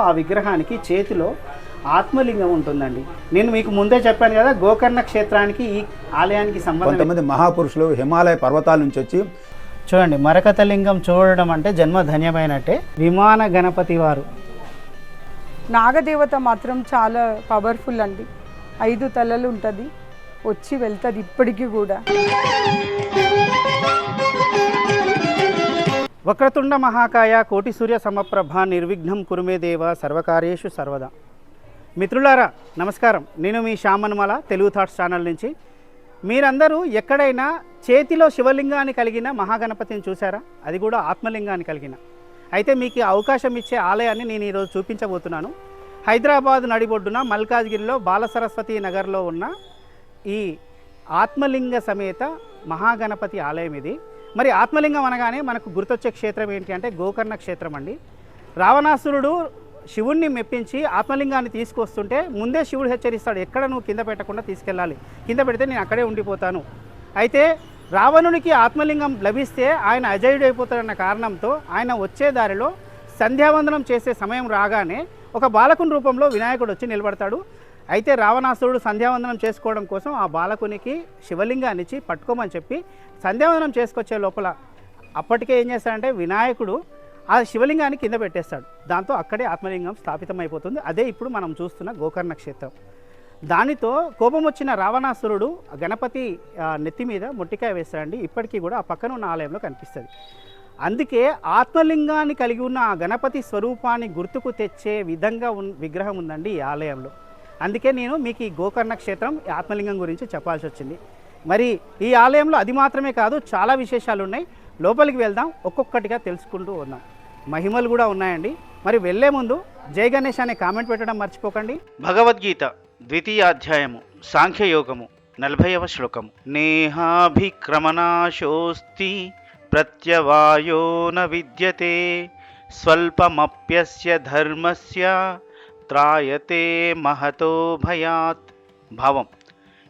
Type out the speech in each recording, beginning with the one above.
ఆ విగ్రహానికి చేతిలో ఆత్మలింగం ఉంటుందండి. నేను మీకు ముందే చెప్పాను కదా గోకర్ణ క్షేత్రానికి ఈ ఆలయానికి సంబంధం కొంతమంది మహాపురుషులు హిమాలయ పర్వతాల నుంచి వచ్చి చూడండి మరకత లింగం చూడడం అంటే జన్మ ధన్యమైనట్టే. విమాన గణపతి వారు. నాగదేవత మాత్రం చాలా పవర్ఫుల్ అండి. ఐదు తలలు ఉంటుంది వచ్చి వెళ్తుంది ఇప్పటికీ కూడా. వక్రతుండ మహాకాయ కోటి సూర్య సమప్రభ నిర్విఘ్నం కురుమే దేవ సర్వకార్యేషు సర్వదా. మిత్రులారా నమస్కారం. నేను మీ శ్యామన్మల తెలుగు థాట్స్ ఛానల్ నుంచి. మీరందరూ ఎక్కడైనా చేతిలో శివలింగాన్ని కలిగిన మహాగణపతిని చూసారా అది కూడా ఆత్మలింగాన్ని కలిగిన. అయితే మీకు అవకాశం ఇచ్చే ఆలయాన్ని నేను ఈరోజు చూపించబోతున్నాను. హైదరాబాద్ నడిబొడ్డున మల్కాజ్గిరిలో బాలసరస్వతి నగర్లో ఉన్న ఈ ఆత్మలింగ సమేత మహాగణపతి ఆలయం ఇది. మరి ఆత్మలింగం అనగానే మనకు గుర్తొచ్చే క్షేత్రం ఏంటి అంటే గోకర్ణ క్షేత్రం అండి. రావణాసురుడు శివుణ్ణి మెప్పించి ఆత్మలింగాన్ని తీసుకొస్తుంటే ముందే శివుడు హెచ్చరిస్తాడు ఎక్కడ నువ్వు కింద పెట్టకుండా తీసుకెళ్ళాలి. కింద పెడితే నేను అక్కడే ఉండిపోతాను. అయితే రావణునికి ఆత్మలింగం లభిస్తే ఆయన అజయుడైపోతాడన్న కారణంతో ఆయన వచ్చే దారిలో సంధ్యావందనం చేసే సమయం రాగానే ఒక బాలకుని రూపంలో వినాయకుడు వచ్చి నిలబడతాడు. అయితే రావణాసురుడు సంధ్యావందనం చేసుకోవడం కోసం ఆ బాలకునికి శివలింగాన్ని ఇచ్చి పట్టుకోమని చెప్పి సంధ్యావందనం చేసుకొచ్చే లోపల అప్పటికే ఏం చేస్తాడంటే వినాయకుడు ఆ శివలింగాన్ని కింద పెట్టేస్తాడు. దాంతో అక్కడే ఆత్మలింగం స్థాపితమైపోతుంది. అదే ఇప్పుడు మనం చూస్తున్న గోకర్ణ క్షేత్రం. దానితో కోపం వచ్చిన రావణాసురుడు ఆ గణపతి నెత్తి మీద మొట్టికాయ వేస్తాడండి. ఇప్పటికీ కూడా ఆ పక్కన ఉన్న ఆలయంలో కనిపిస్తుంది. అందుకే ఆత్మలింగాన్ని కలిగి ఉన్న ఆ గణపతి స్వరూపాన్ని గుర్తుకు తెచ్చే విధంగా విగ్రహం ఉందండి ఈ ఆలయంలో. అందుకే నేను మీకు ఈ గోకర్ణ క్షేత్రం ఆత్మలింగం గురించి చెప్పాల్సి వచ్చింది. మరి ఈ ఆలయంలో అది మాత్రమే కాదు చాలా విశేషాలు ఉన్నాయి లోపలికి వెళ్దాం ఒక్కొక్కటిగా తెలుసుకుంటూ ఉన్నాం మహిమలు కూడా ఉన్నాయండి. మరి వెళ్ళే ముందు జై గణేష్ అనే కామెంట్ పెట్టడం మర్చిపోకండి. భగవద్గీత ద్వితీయాధ్యాయము సాంఖ్యయోగము నలభైవ శ్లోకము. నేహాభిక్రమణాశోస్తి ప్రత్యవాయో న విద్యతే స్వల్పమప్యస్య ధర్మస్య త్రాయతే మహతో భయాత్. భావం.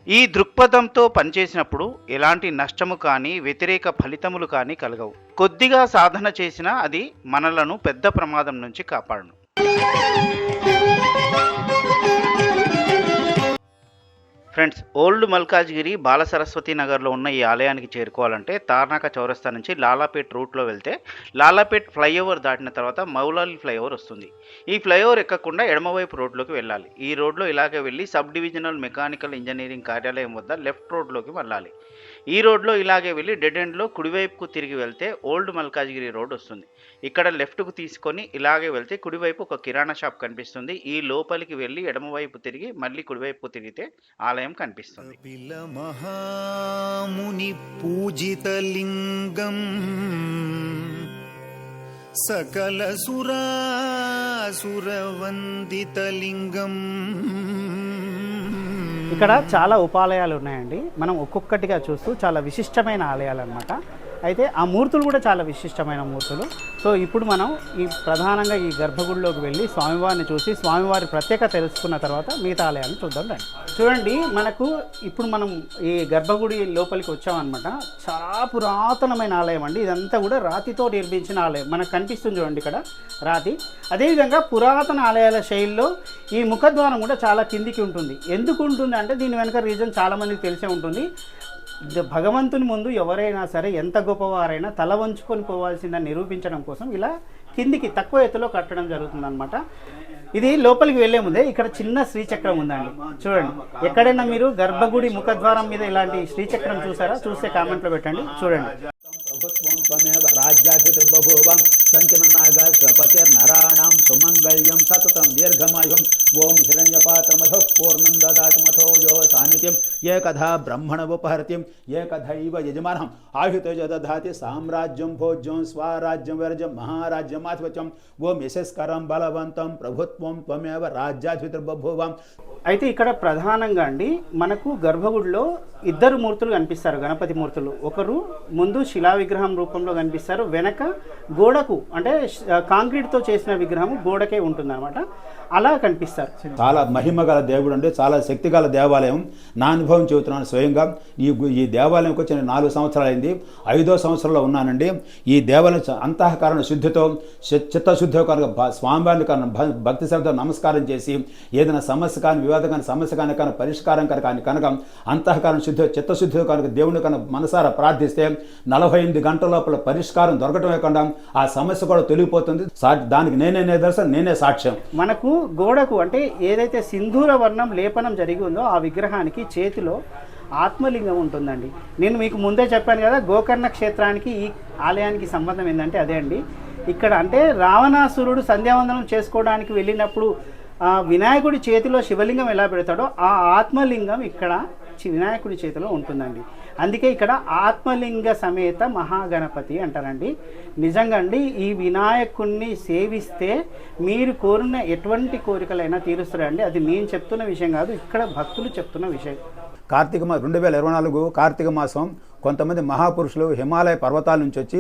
ఈ దృక్పథంతో పనిచేసినప్పుడు ఎలాంటి నష్టము కానీ వ్యతిరేక ఫలితములు కానీ కలగవు. కొద్దిగా సాధన చేసినా అది మనలను పెద్ద ప్రమాదం నుంచి కాపాడును. ఫ్రెండ్స్ ఓల్డ్ మల్కాజ్గిరి బాలసరస్వతి నగర్లో ఉన్న ఈ ఆలయానికి చేరుకోవాలంటే తార్నాక చౌరస్తా నుంచి లాలాపేట్ రూట్లో వెళ్తే లాలాపేట్ ఫ్లైఓవర్ దాటిన తర్వాత మౌలాలి ఫ్లైఓవర్ వస్తుంది. ఈ ఫ్లైఓవర్ ఎక్కకుండా ఎడమవైపు రోడ్లోకి వెళ్ళాలి. ఈ రోడ్లో ఇలాగే వెళ్ళి సబ్ డివిజనల్ మెకానికల్ ఇంజనీరింగ్ కార్యాలయం వద్ద లెఫ్ట్ రోడ్లోకి వెళ్ళాలి. ఈ రోడ్లో ఇలాగే వెళ్ళి డెడ్ ఎండ్లో కుడివైపుకు తిరిగి వెళ్తే ఓల్డ్ మల్కాజ్గిరి రోడ్ వస్తుంది. ఇక్కడ లెఫ్ట్కు తీసుకొని ఇలాగే వెళ్తే కుడివైపు ఒక కిరాణా షాప్ కనిపిస్తుంది. ఈ లోపలికి వెళ్ళి ఎడమవైపు తిరిగి మళ్ళీ కుడివైపు తిరిగితే ఆలయం కనిపిస్తుంది. మహాముని పూజిత లింగం సకల సురాసురవందితలింగం ఇక్కడ చాలా ఉపాలయాలు ఉన్నాయండి. మనం ఒక్కొక్కటిగా చూస్తూ చాలా విశిష్టమైన ఆలయాలు అనమాట అయితే ఆ మూర్తులు కూడా చాలా విశిష్టమైన మూర్తులు. సో ఇప్పుడు మనం ఈ ప్రధానంగా ఈ గర్భగుడిలోకి వెళ్ళి స్వామివారిని చూసి స్వామివారి ప్రత్యేక తెలుసుకున్న తర్వాత మిగతా ఆలయాన్ని చూద్దాం రండి. చూడండి మనకు ఇప్పుడు మనం ఈ గర్భగుడి లోపలికి వచ్చామన్నమాట. చాలా పురాతనమైన ఆలయం అండి. ఇదంతా కూడా రాతితో నిర్మించిన ఆలయం. మనకు కనిపిస్తుంది చూడండి ఇక్కడ రాతి. అదేవిధంగా పురాతన ఆలయాల శైలిలో ఈ ముఖద్వారం కూడా చాలా కిందికి ఉంటుంది. ఎందుకు ఉంటుంది అంటే దీని వెనుక రీజన్ చాలామందికి తెలిసే ఉంటుంది. భగవంతుని ముందు ఎవరైనా సరే ఎంత గొప్పవారైనా తల వంచుకొని పోవాల్సిందని నిరూపించడం కోసం ఇలా కిందికి తక్కువ ఎత్తులో కట్టడం జరుగుతుందన్నమాట. ఇది లోపలికి వెళ్ళే ముందే ఇక్కడ చిన్న శ్రీచక్రం ఉందండి. చూడండి. ఎక్కడైనా మీరు గర్భగుడి ముఖద్వారం మీద ఇలాంటి శ్రీచక్రం చూసారా? చూస్తే కామెంట్లో పెట్టండి. చూడండి. ప్రభుత్వం సుమంగళ్యం సతతం దీర్ఘమాయుం ఓం హిరణ్యపాత్రమథో పూర్ణం దదాతి మథో యో సాన్నిధ్యం ఏకథా బ్రహ్మణముపహర్తిం ఏకథైవ యజమానం ఆయుతజ దధాతి సామ్రాజ్యం భోజ్యం స్వరాజ్యం విరజం మహారాజ్యం ఆధిపత్యం. ఓం యశస్కరం బలవంతం ప్రభుత్వం త్వమేవ రాజ్యాధిపతిర్బభూవం. అయితే ఇక్కడ ప్రధానంగా అండి మనకు గర్భగుడిలో ఇద్దరు మూర్తులు కనిపిస్తారు గణపతి మూర్తులు. ఒకరు ముందు శిలా విగ్రహం రూపంలో కనిపిస్తారు వెనక గోడకు అంటే కాంక్రీట్తో చేసిన విగ్రహం గోడకే ఉంటుందన్నమాట. అలా కనిపిస్తారు. చాలా మహిమ గల దేవుడు అండి చాలా శక్తి గల దేవాలయం. నా అనుభవం చెబుతున్నాను స్వయంగా. ఈ ఈ దేవాలయంకి వచ్చి నేను నాలుగు సంవత్సరాలు అయింది ఐదో సంవత్సరంలో ఉన్నానండి. ఈ దేవాలయం అంతఃకరణ శుద్ధితో చి- చిత్తశుద్ధితో కనుక స్వామివారిని కనుక భక్తి శ్రద్ధ నమస్కారం చేసి ఏదైనా సమస్య కానీ వివాదం కానీ సమస్య కానీ కనుక పరిష్కారం కనుక కానీ కనుక అంతఃకరణ శుద్ధి చిత్తశుద్ధితో కనుక దేవుని కనుక మనసారా ప్రార్థిస్తే నలభై ఎనిమిది గంటల లోపల పరిష్కారం దొరకటమే కాకుండా ఆ సమస్య కూడా తొలిగిపోతుంది. దానికి నేనే నిదర్శనం నేనే సాక్ష్యం. మనకు గోడకు అంటే ఏదైతే సింధూర వర్ణం లేపనం జరిగి ఉందో ఆ విగ్రహానికి చేతి చేతిలో ఆత్మలింగం ఉంటుందండి. నేను మీకు ముందే చెప్పాను కదా గోకర్ణ క్షేత్రానికి ఈ ఆలయానికి సంబంధం ఏంటంటే అదే అండి. ఇక్కడ అంటే రావణాసురుడు సంధ్యావందనం చేసుకోవడానికి వెళ్ళినప్పుడు ఆ వినాయకుడి చేతిలో శివలింగం ఎలా పెడతాడో ఆ ఆత్మలింగం ఇక్కడ వినాయకుడి చేతిలో ఉంటుందండి. అందుకే ఇక్కడ ఆత్మలింగ సమేత మహాగణపతి అంటారండి. నిజంగా అండి ఈ వినాయకుణ్ణి సేవిస్తే మీరు కోరిన ఎటువంటి కోరికలైనా తీరుస్తారండి. అది నేను చెప్తున్న విషయం కాదు ఇక్కడ భక్తులు చెప్తున్న విషయం. కార్తీక మా రెండు వేల ఇరవై నాలుగు కార్తీక మాసం కొంతమంది మహాపురుషులు హిమాలయ పర్వతాల నుంచి వచ్చి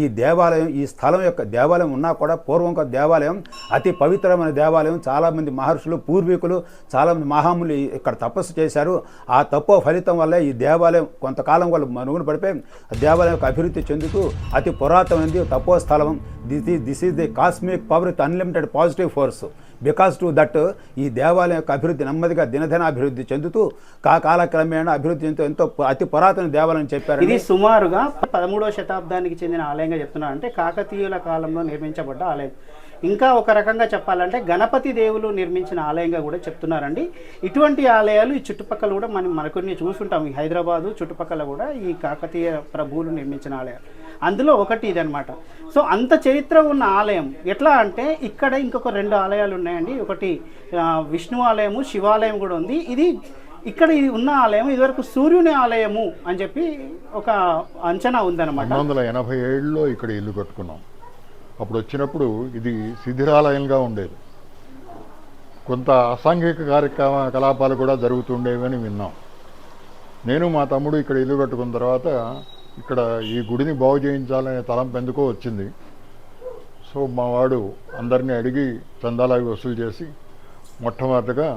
ఈ దేవాలయం ఈ స్థలం యొక్క దేవాలయం ఉన్నా కూడా పూర్వం ఒక దేవాలయం అతి పవిత్రమైన దేవాలయం. చాలామంది మహర్షులు పూర్వీకులు చాలామంది మహాములు ఇక్కడ తపస్సు చేశారు. ఆ తపో ఫలితం వల్ల ఈ దేవాలయం కొంతకాలం వాళ్ళు మనుగున పడిపోయి ఆ దేవాలయం యొక్క అభివృద్ధి చెందుతూ అతి పురాతనమైనది తపో స్థలం this this is the cosmic power with unlimited positive force because to that ఈ దేవాలయం యొక్క అభివృద్ధి నెమ్మదిగా దినదిన అభివృద్ధి చెందుతూ కా కాలక్రమేణ అభివృద్ధి చెందుతూ ఎంతో అతి పురాతన దేవాలయం చెప్పారు ఇది సుమారుగా పదమూడవ శతాబ్దానికి చెందిన ఆలయంగా చెప్తున్నారు అంటే కాకతీయుల కాలంలో నిర్మించబడ్డ ఆలయం. ఇంకా ఒక రకంగా చెప్పాలంటే గణపతి దేవులు నిర్మించిన ఆలయంగా కూడా చెప్తున్నారండి. ఇటువంటి ఆలయాలు ఈ చుట్టుపక్కల కూడా మనం మనకొన్ని చూసుంటాం ఈ హైదరాబాదు చుట్టుపక్కల కూడా ఈ కాకతీయ ప్రభువులు నిర్మించిన ఆలయాలు. అందులో ఒకటి ఇదనమాట సో అంత చరిత్ర ఉన్న ఆలయం ఎట్లా అంటే ఇక్కడ ఇంకొక రెండు ఆలయాలు ఉన్నాయండి. ఒకటి విష్ణు ఆలయము శివాలయం కూడా ఉంది. ఇది ఇక్కడ ఇది ఉన్న ఆలయం ఇదివరకు సూర్యుని ఆలయము అని చెప్పి ఒక అంచనా ఉందన్నమాట. వందల ఎనభై ఏళ్ళలో ఇక్కడ ఇల్లు కట్టుకున్నాం. అప్పుడు వచ్చినప్పుడు ఇది శిథిరాలయంగా ఉండేది. కొంత అసాంఘిక కార్యక్రమ కలాపాలు కూడా జరుగుతుండేవని విన్నాం. నేను మా తమ్ముడు ఇక్కడ ఇల్లు కట్టుకున్న తర్వాత ఇక్కడ ఈ గుడిని బాగు చేయించాలనే తలంపు ఎందుకో వచ్చింది. సో మా వాడు అందరినీ అడిగి చందాలాగి వసూలు చేసి మొట్టమొదటిగా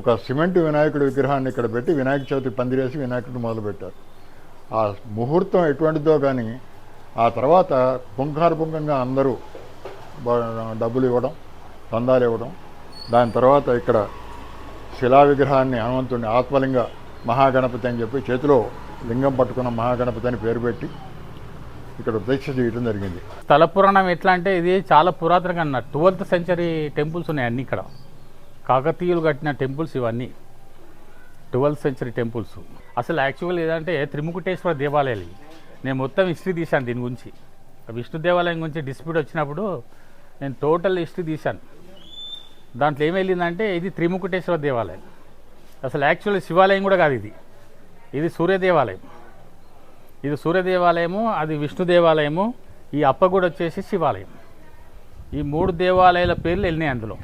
ఒక సిమెంట్ వినాయకుడి విగ్రహాన్ని ఇక్కడ పెట్టి వినాయక చవితి పందిరేసి వినాయకుడిని మొదలుపెట్టారు. ఆ ముహూర్తం ఎటువంటిదో కానీ ఆ తర్వాత పుంఖానుపుంఖంగా అందరూ డబ్బులు ఇవ్వడం చందాలు ఇవ్వడం దాని తర్వాత ఇక్కడ శిలా విగ్రహాన్ని హనుమంతుడిని ఆత్మలింగ మహాగణపతి అని చెప్పి చేతిలో లింగం పట్టుకున్న మహాగణపతి అని పేరు పెట్టి ఇక్కడ దీక్ష చేయడం జరిగింది. స్థల పురాణం ఎట్లా అంటే ఇది చాలా పురాతనంగా అన్నారు. ట్వెల్త్ సెంచరీ టెంపుల్స్ ఉన్నాయి అన్నీ ఇక్కడ. కాకతీయులు కట్టిన టెంపుల్స్ ఇవన్నీ. Twelfth century temples. అసలు యాక్చువల్ ఏదంటే త్రిముకుటేశ్వర దేవాలయాలు నేను మొత్తం హిస్టరీ తీశాను దీని గురించి. ఆ విష్ణు దేవాలయం గురించి డిస్ప్యూట్ వచ్చినప్పుడు నేను టోటల్ హిస్టరీ తీశాను. దాంట్లో ఏం వెళ్ళిందంటే ఇది త్రిముకుటేశ్వర దేవాలయం. అసలు యాక్చువల్ శివాలయం కూడా కాదు ఇది. ఇది సూర్య దేవాలయం ఇది సూర్య దేవాలయము అది విష్ణు దేవాలయము ఈ అప్పగూడ వచ్చేసి శివాలయం. ఈ మూడు దేవాలయాల పేర్లు వెళ్ళినాయి అందులో.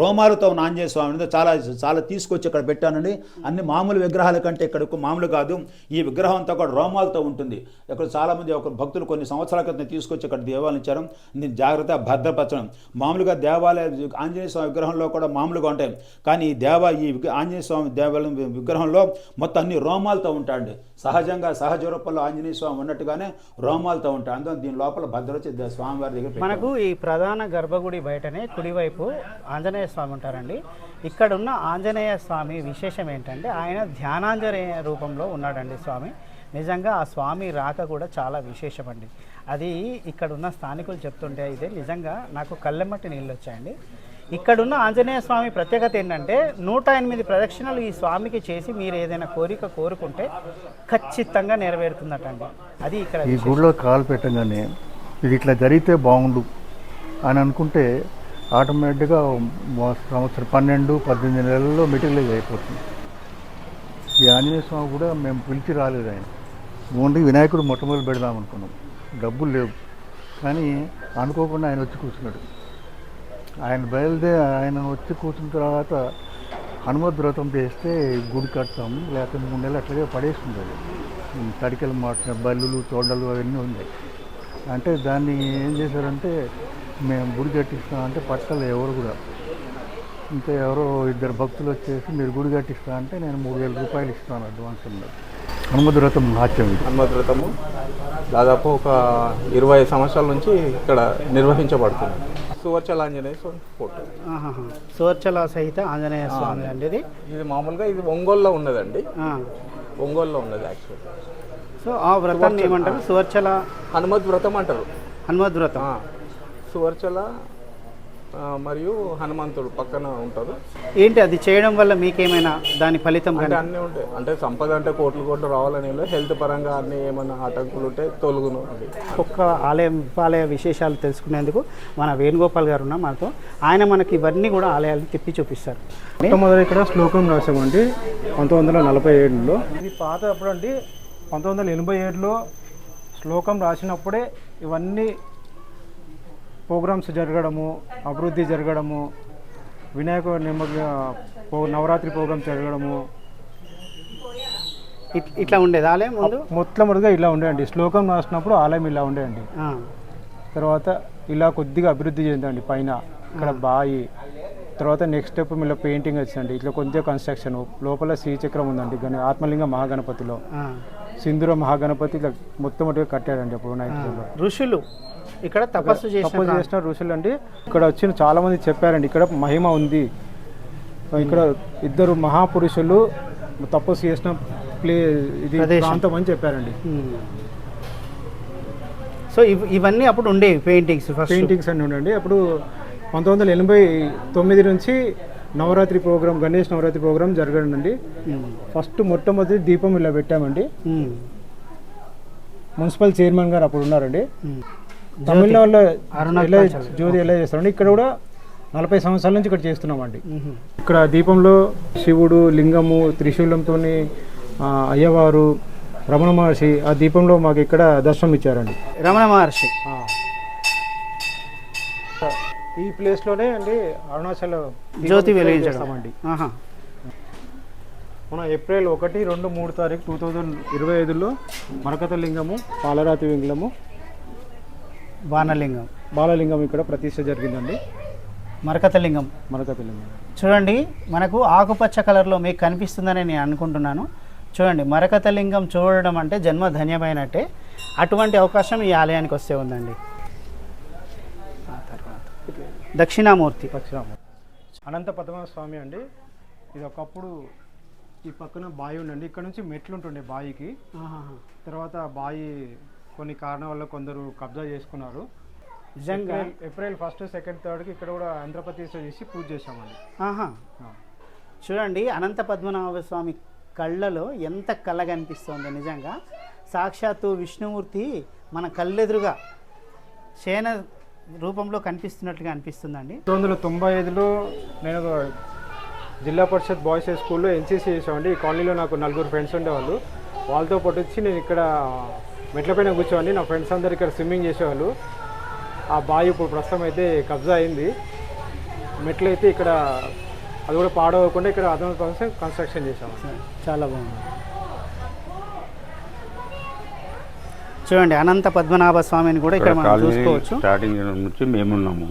రోమాలతో ఉన్న ఆంజనేయ స్వామిని చాలా చాలా తీసుకొచ్చి ఇక్కడ పెట్టానండి. అన్ని మామూలు విగ్రహాల కంటే ఇక్కడ మామూలు కాదు. ఈ విగ్రహం అంతా కూడా రోమాలతో ఉంటుంది. ఇక్కడ చాలామంది ఒక భక్తులు కొన్ని సంవత్సరాల క్రితం తీసుకొచ్చి ఇక్కడ దేవాలయం ఇచ్చారు. దీన్ని జాగ్రత్త భద్రపరచడం. మామూలుగా దేవాలయ ఆంజనేయ స్వామి విగ్రహంలో కూడా మామూలుగా ఉంటాయి. కానీ ఈ దేవ ఈ ఆంజనేయ స్వామి దేవాలయం విగ్రహంలో మొత్తం అన్ని రోమాలతో ఉంటాయండి. సహజంగా సహజ రూపంలో ఆంజనేయ స్వామి ఉన్నట్టుగానే రోమాలతో ఉంటాయి. అందులో దీని లోపల భద్రత స్వామివారి దగ్గర మనకు ఈ ప్రధాన గర్భగుడి బయటనే కుడివైపు ఆంజనేయ స్వామి ఉంటారండి. ఇక్కడ ఉన్న ఆంజనేయ స్వామి విశేషం ఏంటంటే ఆయన ధ్యానాంజనేయ రూపంలో ఉన్నాడండి స్వామి. నిజంగా ఆ స్వామి రాక కూడా చాలా విశేషం అండి అది ఇక్కడ ఉన్న స్థానికులు చెప్తుంటే అయితే నిజంగా నాకు కళ్ళెమ్మటి నీళ్ళు వచ్చాయండి. ఇక్కడున్న ఆంజనేయ స్వామి ప్రత్యేకత ఏంటంటే నూట ఎనిమిది ప్రదక్షిణలు ఈ స్వామికి చేసి మీరు ఏదైనా కోరిక కోరుకుంటే ఖచ్చితంగా నెరవేరుతుందటండి. అది ఇక్కడ ఈ. గుడిలో కాలు పెట్టగానే ఇది ఇట్లా జరిగితే బాగుండు అని అనుకుంటే ఆటోమేటిక్గా సంవత్సరం పన్నెండు పద్దెనిమిది నెలల్లో మెటీరియలైజ్ అయిపోతుంది. ఈ ఆంజనేయ స్వామి కూడా మేము పిలిచి రాలేదు ఆయన. ఓన్లీ వినాయకుడు మొట్టమొదటి పెడదాం అనుకున్నాం. డబ్బులు లేవు. కానీ అనుకోకుండా ఆయన వచ్చి కూర్చున్నాడు. ఆయన బయలుదేరి ఆయన వచ్చి కూర్చున్న తర్వాత హనుమద్ వ్రతం చేస్తే గుడి కడతాము లేకపోతే మూడు నెలలు అట్లాగే పడేస్తుంది అది ఉమ్, తడికలు మాట బల్లులు తోడలు అవన్నీ ఉన్నాయి. అంటే దాన్ని ఏం చేశారంటే మేము గుడి కట్టిస్తామంటే అంటే ఎవరు కూడా. ఇంకా ఎవరో ఇద్దరు భక్తులు వచ్చేసి మీరు గుడి కట్టిస్తా అంటే నేను మూడు వేల రూపాయలు ఇస్తాను అడ్వాన్స్ అన్నారు హనుమద్ వ్రతం నాట్యం ఇది. హనుమద్వ్రతము దాదాపు ఒక ఇరవై సంవత్సరాల నుంచి ఇక్కడ నిర్వహించబడుతుంది. సువర్చలాంజనేయ స్వామి ఫోటో. సువర్చల సహిత ఆంజనేయ స్వామి అండి ఇది? ఇది మామూలుగా ఇది ఒంగోలులో ఉన్నదండి. ఒంగోలులో ఉన్నది యాక్చువల్ సో ఆ వ్రతాన్ని ఏమంటారు? సువర్చల హనుమద్ వ్రతం అంటారు. హనుమద్ వ్రతం సువర్చల మరియు హనుమంతుడు పక్కన ఉంటారు ఏంటి అది చేయడం వల్ల మీకేమైనా దాని ఫలితం అంటే అన్నీ ఉంటాయి. అంటే సంపద అంటే కోట్లు కోట్లు రావాలని. హెల్త్ పరంగా అన్ని ఏమైనా ఆటంకులు ఉంటే తొలుగును. ఒక్క ఆలయం ఆలయ విశేషాలు తెలుసుకునేందుకు మన వేణుగోపాల్ గారు ఉన్నారు మనతో. ఆయన మనకి ఇవన్నీ కూడా ఆలయాలు తిప్పి చూపిస్తారు. మొట్టమొదటి ఇక్కడ శ్లోకం రాసామండి పంతొమ్మిది వందల నలభై ఏడులో. ఇది పాత అప్పుడండి. పంతొమ్మిది వందల ఎనభై ఏడులో శ్లోకం రాసినప్పుడే ఇవన్నీ ప్రోగ్రామ్స్ జరగడము అభివృద్ధి జరగడము వినాయక నిమగ్న నవరాత్రి ప్రోగ్రామ్ జరగడము. ఇట్- ఇట్లా ఉండేది ఆలయం ముందు? మొట్టమొదటిగా ఇలా ఉండేయండి శ్లోకం రాసినప్పుడు ఆలయం ఇలా ఉండేయండి. తర్వాత ఇలా కొద్దిగా అభివృద్ధి చెందండి పైన ఇక్కడ బాయి. తర్వాత నెక్స్ట్ స్టెప్ మళ్ళీ పెయింటింగ్ వచ్చిందండి. ఇట్లా కొద్దిగా కన్స్ట్రక్షన్. లోపల శ్రీచక్రం ఉందండి గణ ఆత్మలింగ మహాగణపతిలో. సింధూర మహాగణపతి ఇట్లా మొట్టమొదటిగా కట్టాడండి అప్పుడు నైన్టీలో ఋషులు ఇక్కడ తపస్సు తప్పు చేసిన ఋషులు అండి. ఇక్కడ వచ్చిన చాలా మంది చెప్పారండి ఇక్కడ మహిమ ఉంది. ఇక్కడ ఇద్దరు మహాపురుషులు తపస్సు చేసిన ప్లే ఇది. ప్రాంతం అని చెప్పారండి. సో ఇవ్- ఇవన్నీ అప్పుడు ఉండేవి పెయింటింగ్స్ పెయింటింగ్స్ అన్ని ఉండండి. అప్పుడు పంతొమ్మిది వందల ఎనభై తొమ్మిది నుంచి నవరాత్రి ప్రోగ్రామ్ గణేష్ నవరాత్రి ప్రోగ్రామ్ జరగడండి ఫస్ట్ మొట్టమొదటి దీపం ఇలా పెట్టామండి. మున్సిపల్ చైర్మన్ గారు అప్పుడు ఉన్నారండి. తమిళనాడులో ఎలా జ్యోతి ఎలా చేస్తారండి ఇక్కడ కూడా నలభై సంవత్సరాల నుంచి ఇక్కడ చేస్తున్నామండి. ఇక్కడ దీపంలో శివుడు లింగము త్రిశూలంతో అయ్యవారు రమణ మహర్షి ఆ దీపంలో మాకు ఇక్కడ దర్శనం ఇచ్చారండి. రమణ మహర్షి. ఈ ప్లేస్లోనే అండి అరుణాచల్ జ్యోతి ఆహా. మన ఏప్రిల్ ఒకటి రెండు మూడు తారీఖు టూ థౌజండ్ ఇరవై ఐదులో మరకత లింగము పాలరాతి లింగము బాణలింగం బాలలింగం ఇక్కడ ప్రతిష్ట జరిగిందండి. మరకతలింగం. మరకత లింగం చూడండి మనకు ఆకుపచ్చ కలర్లో మీకు కనిపిస్తుందని నేను అనుకుంటున్నాను. చూడండి మరకతలింగం చూడడం అంటే జన్మ ధన్యమైనట్టే. అటువంటి అవకాశం ఈ ఆలయానికి వస్తే ఉందండి. ఆ తర్వాత. దక్షిణామూర్తి. దక్షిణామూర్తి. అనంత పద్మనాభ స్వామి అండి. ఇది ఒకప్పుడు ఈ పక్కన బావి ఉండండి. ఇక్కడ నుంచి మెట్లు ఉంటుండే బావికి. తర్వాత బావి కొన్ని కారణాల వల్ల కొందరు కబ్జా చేసుకున్నారు. నిజంగా? ఏప్రిల్- ఫస్ట్ సెకండ్ థర్డ్కి ఇక్కడ కూడా ఆంధ్రప్రదేశ్ చేసి పూజ చేశామండి. ఆహా. చూడండి అనంత పద్మనాభ స్వామి కళ్ళలో ఎంత కళ కనిపిస్తోంది నిజంగా. సాక్షాత్తు విష్ణుమూర్తి మన కళ్ళెదురుగా శయన రూపంలో కనిపిస్తున్నట్లుగా అనిపిస్తుందండి. పంతొమ్మిది వందల తొంభై ఐదులో నేను జిల్లా పరిషత్ బాయ్స్ హై స్కూల్లో ఎన్సీసీ చేసామండి ఈ కాలనీలో నాకు నలుగురు ఫ్రెండ్స్ ఉండేవాళ్ళు. వాళ్ళతో పాటు వచ్చి నేను ఇక్కడ మెట్లపైన కూర్చోండి. నా ఫ్రెండ్స్ అందరు ఇక్కడ స్విమ్మింగ్ చేసేవాళ్ళు. ఆ బావి ఇప్పుడు ప్రస్తుతం అయితే కబ్జా అయింది. మెట్లు అయితే ఇక్కడ అది కూడా పాడవకుండా ఇక్కడ అదనపు కోసం కన్స్ట్రక్షన్ చేసాము చాలా బాగుంది. చూడండి అనంత పద్మనాభ స్వామిని కూడా ఇక్కడ మనం చూసుకోవచ్చు. స్టార్టింగ్ నుంచి మేమున్నాము.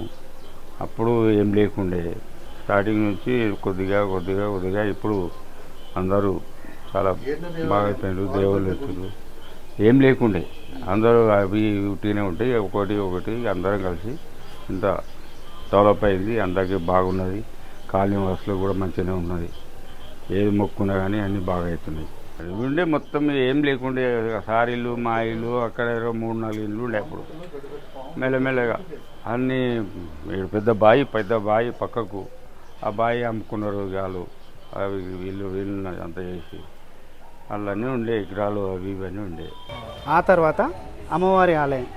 అప్పుడు ఏం లేకుండే. స్టార్టింగ్ నుంచి కొద్దిగా కొద్దిగా కొద్దిగా ఇప్పుడు అందరూ చాలా బాగా అయిపోయారు దేవుళ్ళు వచ్చారు ఏం లేకుండే. అందరూ అవి ఉట్టినే ఉంటాయి ఒకటి ఒకటి అందరం కలిసి ఇంత డెవలప్ అయింది అందరికీ బాగున్నది. కాలనీ వసతులు కూడా మంచిగానే ఉన్నది. ఏది మొక్కున్నా కానీ అన్నీ బాగా అవుతున్నాయి ఉండే మొత్తం ఏం లేకుండే. సారీలు ఇల్లు మా ఇల్లు అక్కడ ఏదో మూడు నాలుగు ఇల్లు ఉండే అప్పుడు. మెల్లమెల్లగా. అన్నీ పెద్ద బావి పెద్ద బావి పక్కకు. ఆ బావి అమ్ముకున్నారు వాళ్ళు అవి వీళ్ళు వీళ్ళు అంత చేసి అన్నీ ఉండే విగ్రహాలు అవి ఇవన్నీ ఉండే. ఆ తర్వాత అమ్మవారి ఆలయం.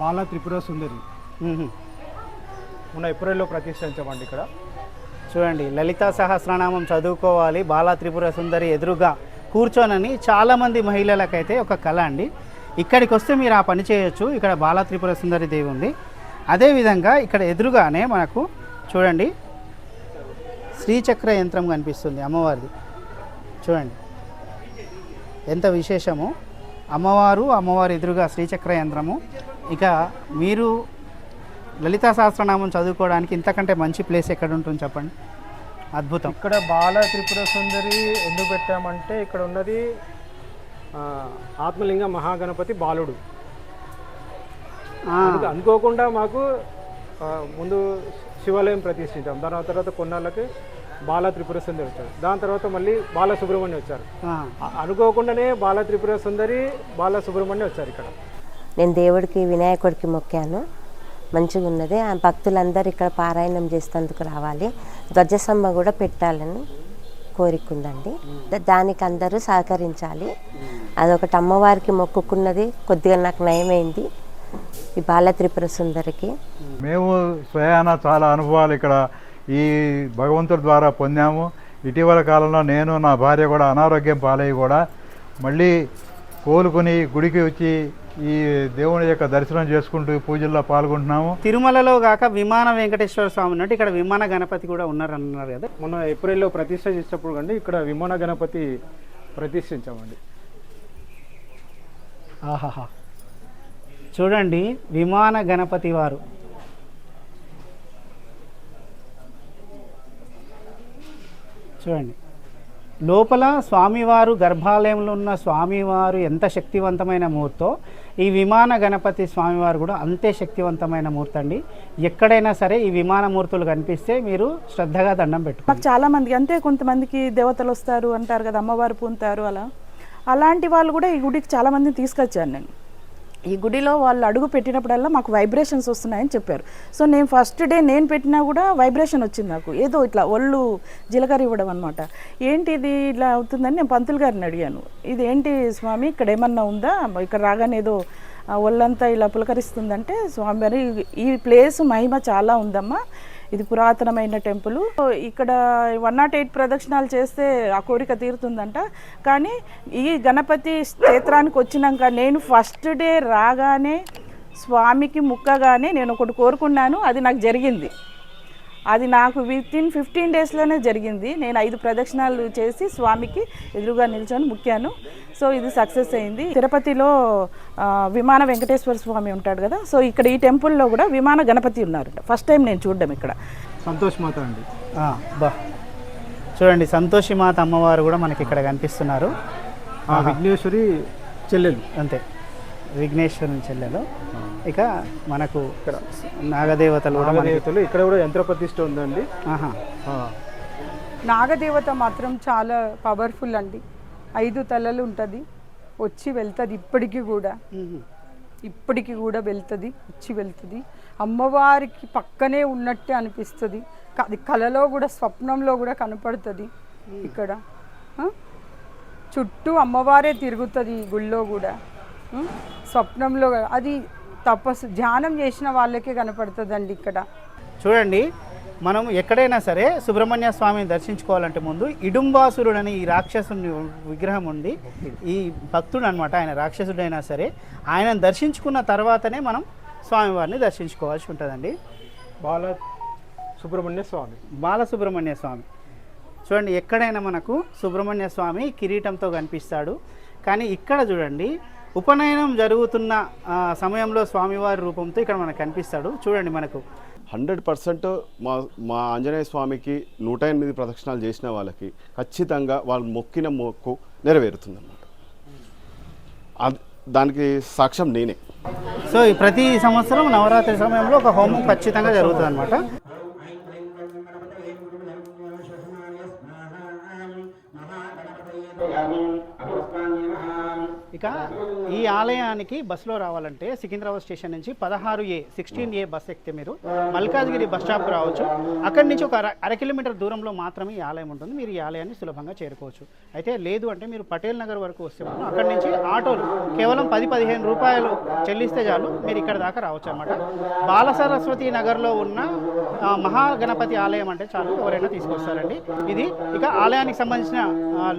బాలా త్రిపుర సుందరి. మొన్న ఏప్రిల్లో ప్రతిష్ఠించామండి ఇక్కడ. చూడండి లలితా సహస్రనామం చదువుకోవాలి బాలా త్రిపుర సుందరి ఎదురుగా కూర్చోనని చాలామంది మహిళలకైతే ఒక కళ అండి. ఇక్కడికి వస్తే మీరు ఆ పని చేయొచ్చు ఇక్కడ బాలా త్రిపుర సుందరి దేవి ఉంది. అదేవిధంగా ఇక్కడ ఎదురుగానే మనకు చూడండి శ్రీచక్ర యంత్రం కనిపిస్తుంది అమ్మవారిది. చూడండి. ఎంత విశేషము. అమ్మవారు అమ్మవారి ఎదురుగా శ్రీచక్ర యంత్రము. ఇక మీరు లలితా సహస్రనామం చదువుకోవడానికి ఇంతకంటే మంచి ప్లేస్ ఎక్కడ ఉంటుంది చెప్పండి. అద్భుతం. ఇక్కడ బాల త్రిపుర సుందరి ఎందుకు పెట్టామంటే ఇక్కడ ఉన్నది ఆత్మలింగ మహాగణపతి బాలుడు. అనుకోకుండా మాకు ముందు శివాలయం ప్రతిష్ఠించాం. దాని తర్వాత కొన్నాళ్ళకి బాల త్రిపుర సుందరి వచ్చారు. దాని తర్వాత మళ్ళీ బాల సుబ్రహ్మణ్యం వచ్చారు. అనుకోకుండానే బాల త్రిపుర సుందరి బాల సుబ్రహ్మణ్యం వచ్చారు ఇక్కడ. నేను దేవుడికి వినాయకుడికి మొక్కాను. మంచిగా ఉన్నది. ఆ భక్తులందరూ ఇక్కడ పారాయణం చేసేందుకు రావాలి. ధ్వజస్తంభ కూడా పెట్టాలని కోరిక ఉందండి. దానికి అందరూ సహకరించాలి. అదొకటి అమ్మవారికి మొక్కుకున్నది. కొద్దిగా నాకు నయమైంది. ఈ బాల త్రిపుర సుందరికి. మేము స్వయాన చాలా అనుభవాలు ఇక్కడ ఈ భగవంతుడి ద్వారా పొందాము. ఇటీవల కాలంలో నేను నా భార్య కూడా అనారోగ్యం పాలయ్యి కూడా మళ్ళీ కోలుకుని గుడికి వచ్చి ఈ దేవుని యొక్క దర్శనం చేసుకుంటూ పూజల్లో పాల్గొంటున్నాము. తిరుమలలో కాక విమాన వెంకటేశ్వర స్వామి ఉన్నట్టు ఇక్కడ విమాన గణపతి కూడా ఉన్నారన్నారు కదా. మొన్న ఏప్రిల్లో ప్రతిష్ట చేసినప్పుడు కండి ఇక్కడ విమాన గణపతి ప్రతిష్ఠించామండి. ఆహాహా. చూడండి విమాన గణపతి వారు. చూడండి. లోపల స్వామివారు గర్భాలయంలో ఉన్న స్వామివారు ఎంత శక్తివంతమైన మూర్తో ఈ విమాన గణపతి స్వామివారు కూడా అంతే శక్తివంతమైన మూర్తి అండి ఎక్కడైనా సరే ఈ విమాన మూర్తులు కనిపిస్తే మీరు శ్రద్ధగా దండం పెట్టు మాకు చాలామంది అంతే కొంతమందికి దేవతలు వస్తారు అంటారు కదా అమ్మవారు పూంతారు అలా. అలాంటి వాళ్ళు కూడా ఈ గుడికి చాలామందిని తీసుకొచ్చాను నేను. ఈ గుడిలో వాళ్ళు అడుగు పెట్టినప్పుడల్లా మాకు వైబ్రేషన్స్ వస్తున్నాయని చెప్పారు. సో నేను ఫస్ట్ డే నేను పెట్టినా కూడా వైబ్రేషన్ వచ్చింది నాకు. ఏదో ఇట్లా ఒళ్ళు జీలకర్ర ఇవ్వడం అనమాట ఏంటి ఇది ఇట్లా అవుతుందని నేను పంతులు గారిని అడిగాను. ఇది ఏంటి స్వామి ఇక్కడ ఏమన్నా ఉందా? ఇక్కడ రాగానే ఏదో ఒళ్ళంతా ఇలా పులకరిస్తుందంటే స్వామివారి ఈ ప్లేస్ మహిమ చాలా ఉందమ్మా. ఇది పురాతనమైన టెంపుల్. ఇక్కడ వన్ నాట్ ఎయిట్ ప్రదక్షిణాలు చేస్తే ఆ కోరిక తీరుతుందంట. కానీ ఈ గణపతి క్షేత్రానికి వచ్చినాక నేను ఫస్ట్ డే రాగానే స్వామికి ముక్కగానే నేను ఒకటి కోరుకున్నాను. అది నాకు జరిగింది. అది నాకు విత్ ఇన్ ఫిఫ్టీన్ డేస్లోనే జరిగింది. నేను ఐదు ప్రదక్షిణాలు చేసి స్వామికి ఎదురుగా నిల్చొని ముక్కాను. సో ఇది సక్సెస్ అయింది. తిరుపతిలో విమాన వెంకటేశ్వర స్వామి ఉంటాడు కదా. సో ఇక్కడ ఈ టెంపుల్లో కూడా విమాన గణపతి ఉన్నారు. ఫస్ట్ టైం నేను చూడడం ఇక్కడ. సంతోష్ మాత అండి. ఆ, బా. చూడండి సంతోషి మాత అమ్మవారు కూడా మనకి ఇక్కడ కనిపిస్తున్నారు. ఆ విఘ్నేశ్వరి చెల్లెలు. అంతే. విఘ్నేశ్వరుని చెల్లెలు. ఇక మనకు నాగదేవతలు కూడా మనకి నాగదేవతలు ఇక్కడ కూడా యంత్ర ప్రతిష్ఠ ఉందండి. నాగదేవత మాత్రం చాలా పవర్ఫుల్ అండి. ఐదు తలలు ఉంటుంది వచ్చి వెళ్తుంది ఇప్పటికీ కూడా. ఇప్పటికి కూడా వెళ్తుంది వచ్చి వెళ్తుంది. అమ్మవారికి పక్కనే ఉన్నట్టే అనిపిస్తుంది. అది కలలో కూడా స్వప్నంలో కూడా కనపడుతుంది ఇక్కడ? చుట్టూ అమ్మవారే తిరుగుతుంది గుళ్ళో కూడా? స్వప్నంలో అది తపస్సు ధ్యానం చేసిన వాళ్ళకే కనపడుతుందండి ఇక్కడ. చూడండి మనం ఎక్కడైనా సరే సుబ్రహ్మణ్య స్వామిని దర్శించుకోవాలంటే ముందు ఇడుంబాసురుడు అని ఈ రాక్షసుని విగ్రహం ఉంది. ఈ భక్తుడు అనమాట ఆయన రాక్షసుడైనా సరే. ఆయనను దర్శించుకున్న తర్వాతనే మనం స్వామివారిని దర్శించుకోవాల్సి ఉంటుందండి. బాల సుబ్రహ్మణ్య స్వామి. బాలసుబ్రహ్మణ్య స్వామి. చూడండి ఎక్కడైనా మనకు సుబ్రహ్మణ్య స్వామి కిరీటంతో కనిపిస్తాడు. కానీ ఇక్కడ చూడండి ఉపనయనం జరుగుతున్న ఆ, సమయంలో స్వామివారి రూపంతో ఇక్కడ మనకు కనిపిస్తాడు. చూడండి మనకు. హండ్రెడ్ పర్సెంట్ మా మా ఆంజనేయ స్వామికి నూట ఎనిమిది ప్రదక్షిణాలు చేసిన వాళ్ళకి ఖచ్చితంగా వాళ్ళు మొక్కిన మొక్కు నెరవేరుతుందన్నమాట. దానికి సాక్ష్యం నేనే. సో ఈ ప్రతి సంవత్సరం నవరాత్రి సమయంలో ఒక హోమం ఖచ్చితంగా జరుగుతుంది అనమాట ఇక ఈ ఆలయానికి బస్సులో రావాలంటే సికింద్రాబాద్ స్టేషన్ నుంచి పదహారు ఏ సిక్స్టీన్ ఏ బస్ ఎక్కితే మీరు మల్కాజ్గిరి బస్ స్టాప్ రావచ్చు. అక్కడి నుంచి ఒక అర కిలోమీటర్ దూరంలో మాత్రమే ఈ ఆలయం ఉంటుంది. మీరు ఈ ఆలయాన్ని సులభంగా చేరుకోవచ్చు. అయితే లేదు అంటే మీరు పటేల్ నగర్ వరకు వస్తే మాత్రం అక్కడి నుంచి ఆటోలు కేవలం పది పదిహేను రూపాయలు చెల్లిస్తే చాలు. మీరు ఇక్కడ దాకా రావచ్చు అనమాట బాల సరస్వతి నగర్లో ఉన్న మహాగణపతి ఆలయం అంటే చాలు. ఎవరైనా తీసుకొస్తారండి. ఇది ఇక ఆలయానికి సంబంధించిన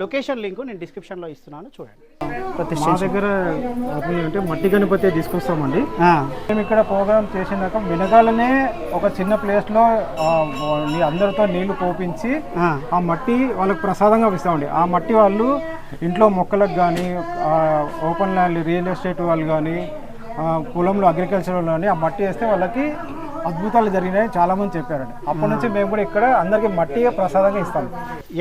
లొకేషన్ లింక్ నేను డిస్క్రిప్షన్లో ఇస్తున్నాను. చూడండి. ప్రతి మా దగ్గర అంటే మట్టి గణపతి తీసుకొస్తామండి. మేము ఇక్కడ ప్రోగ్రామ్ చేసినాక వెనకాలనే ఒక చిన్న ప్లేస్లో అందరితో నీళ్ళు పోపించి ఆ. మట్టి వాళ్ళకి ప్రసాదంగా ఇస్తామండి. ఆ మట్టి వాళ్ళు ఇంట్లో మొక్కలకు కానీ ఓపెన్ ల్యాండ్ రియల్ ఎస్టేట్ వాళ్ళు కానీ పొలంలో అగ్రికల్చర్ వాళ్ళు కానీ ఆ మట్టి వేస్తే వాళ్ళకి అద్భుతాలు జరిగినాయి చాలామంది చెప్పారండి. అప్పటి నుంచి మేము కూడా ఇక్కడ అందరికీ మట్టి ప్రసాదంగా ఇస్తాం.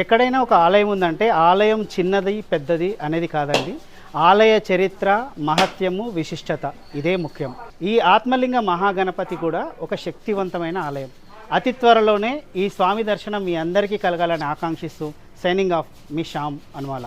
ఎక్కడైనా ఒక ఆలయం ఉందంటే ఆలయం చిన్నది పెద్దది అనేది కాదండి. ఆలయ చరిత్ర మహత్యము విశిష్టత ఇదే ముఖ్యం. ఈ ఆత్మలింగ మహాగణపతి కూడా ఒక శక్తివంతమైన ఆలయం. అతి త్వరలోనే ఈ స్వామి దర్శనం మీ అందరికీ కలగాలని ఆకాంక్షిస్తూ సైనింగ్ ఆఫ్ మీ శ్యామ్ అనువాల.